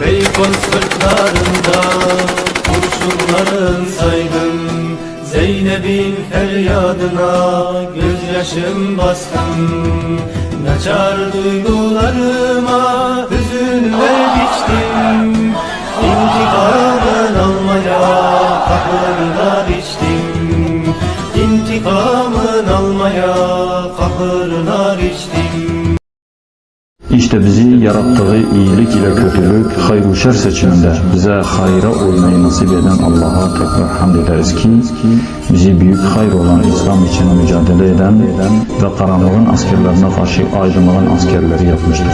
koy sırtlarında Kurşunların saydım. Zeynep'in feryadına Gözyaşım bastım. Naçar duygularıma Hüzünler biçtim. İntikamın almaya Kahırlar içtim İntikamın almaya Kahırlar içtim İşte bizi yarattığı iyilik ile kötülük, hayır şer seçiminde bize hayra uymayı nasip eden Allah'a tekrar hamd ederiz ki bizi büyük hayır olan İslam için mücadele eden ve karanlığın askerlerine karşı aydınlığın askerleri yapmıştır.